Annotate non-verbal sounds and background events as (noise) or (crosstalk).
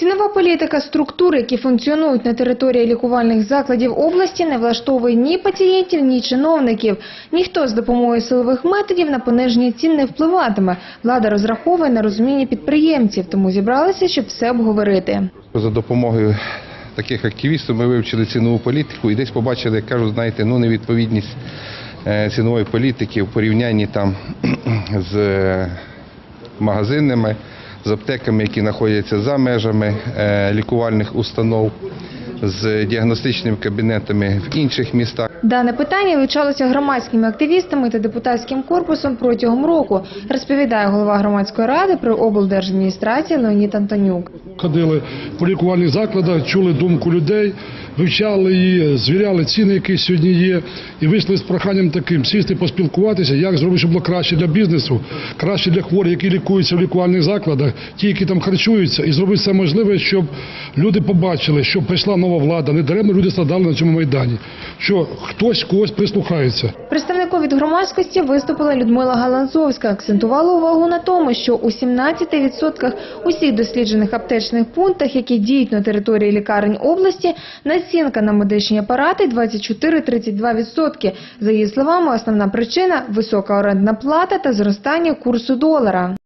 Цінова політика структур, які функціонують на території лікувальних закладів області, не влаштовує ні пацієнтів, ні чиновників. Ніхто з допомогою силових методів на пониження цін не впливатиме. Влада розраховує на розуміння підприємців, тому зібралися, щоб все обговорити. За допомогою таких активістів ми вивчили цінову політику і десь побачили, як кажуть, знаєте, ну невідповідність е, цінової політики в порівнянні там (clears throat) з е, магазинами, з аптеками, які знаходяться за межами е, лікувальних установ, з діагностичними кабінетами в інших містах. Дане питання вивчалося громадськими активістами та депутатським корпусом протягом року, розповідає голова громадської ради при облдержадміністрації Леонід Антонюк. Ходили по лікувальних закладах, чули думку людей, вивчали її, звіряли ціни, які сьогодні є, і вийшли з проханням таким сісти, поспілкуватися, як зробити, щоб було краще для бізнесу, краще для хворих, які лікуються в лікувальних закладах, ті, які там харчуються, і зробити все можливе, щоб люди побачили, що прийшла нова влада, не даремно люди страдали на цьому майдані, що хтось когось прислухається. Представником від громадськості виступила Людмила Галанзовська. Акцентувала увагу на тому, що у 17% усіх досліджених аптечних пунктах, які діють на території лікарень області, націнка на медичні апарати 24-32%. За її словами, основна причина – висока орендна плата та зростання курсу долара.